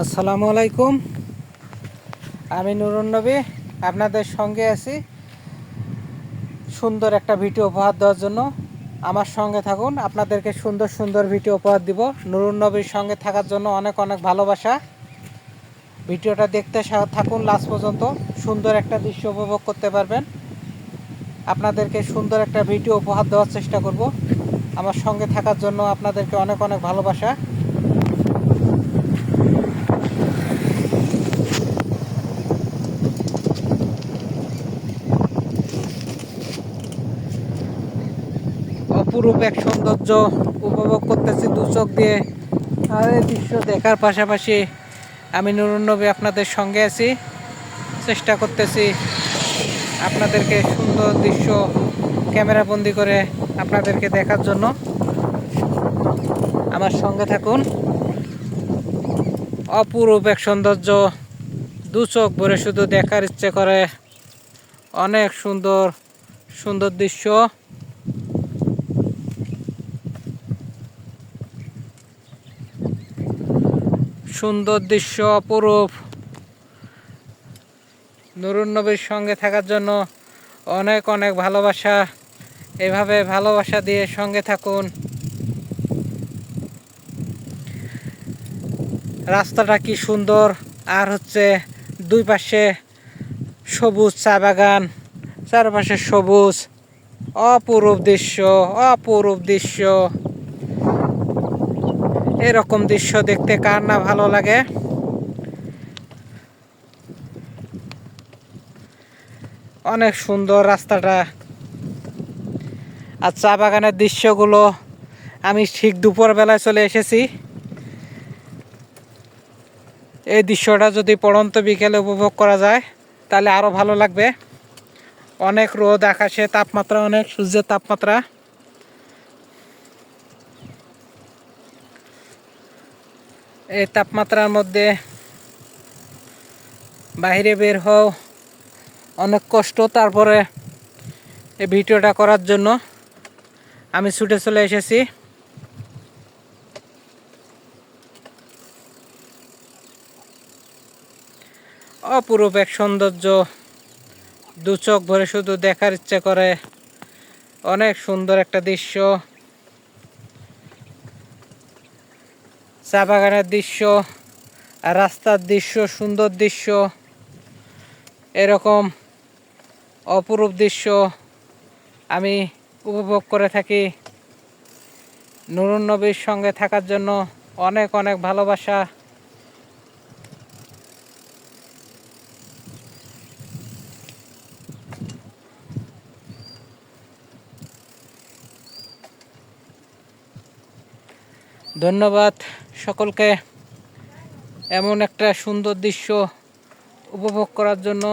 আসসালামু আলাইকুম। আমি নুরুন নবী, আপনাদের সঙ্গে আছি সুন্দর একটা ভিডিও উপহার দেওয়ার জন্য। আমার সঙ্গে থাকুন, আপনাদেরকে সুন্দর সুন্দর ভিডিও উপহার দিব। নুরুন নবীর সঙ্গে থাকার জন্য অনেক অনেক ভালোবাসা। ভিডিওটা দেখতে থাকুন লাস্ট পর্যন্ত, সুন্দর একটা দৃশ্য উপভোগ করতে পারবেন। আপনাদেরকে সুন্দর একটা ভিডিও উপহার দেওয়ার চেষ্টা করব। আমার সঙ্গে থাকার জন্য আপনাদেরকে অনেক অনেক ভালোবাসা। অপরূপ এক সৌন্দর্য উপভোগ করতেছি দু চোখ দিয়ে। আর এই দৃশ্য দেখার পাশাপাশি আমি নুরুন নবী আপনাদের সঙ্গে আছি। চেষ্টা করতেছি আপনাদেরকে সুন্দর দৃশ্য ক্যামেরা বন্দি করে আপনাদেরকে দেখার জন্য। আমার সঙ্গে থাকুন। অপরূপ এক সৌন্দর্য দু চোখ ভরে শুধু দেখার ইচ্ছে করে। অনেক সুন্দর সুন্দর দৃশ্য। সুন্দর দৃশ্য, অপরূপ। নুরুন নবীর সঙ্গে থাকার জন্য অনেক অনেক ভালোবাসা। এভাবে ভালোবাসা দিয়ে সঙ্গে থাকুন। রাস্তাটা কি সুন্দর। আর হচ্ছে দুই পাশে সবুজ চা বাগান, চারপাশে সবুজ। অপরূপ দৃশ্য অপরূপ দৃশ্য। এরকম দৃশ্য দেখতে কার না ভালো লাগে। অনেক সুন্দর রাস্তাটা। আর চা বাগানের দৃশ্যগুলো আমি ঠিক দুপুর বেলায় চলে এসেছি। এই দৃশ্যটা যদি পড়ন্ত বিকেলে উপভোগ করা যায়, তাহলে আরও ভালো লাগবে। অনেক রোদ, আকাশে তাপমাত্রা অনেক, সূর্যের তাপমাত্রা। এই তাপমাত্রার মধ্যে বাইরে বের হও। অনেক কষ্ট। তারপরে এই ভিডিওটা করার জন্য আমি ছুটে চলে এসেছি। অপরূপ এক সৌন্দর্য। দু চোখ ভরে শুধু দেখার ইচ্ছে করে। অনেক সুন্দর একটা দৃশ্য। চা বাগানের দৃশ্য, রাস্তার দৃশ্য, সুন্দর দৃশ্য, এরকম অপরূপ দৃশ্য আমি উপভোগ করে থাকি। নুরুন নবীর সঙ্গে থাকার জন্য অনেক অনেক ভালোবাসা ধন্যবাদ সকলকে এমন একটা সুন্দর দৃশ্য উপভোগ করার জন্য।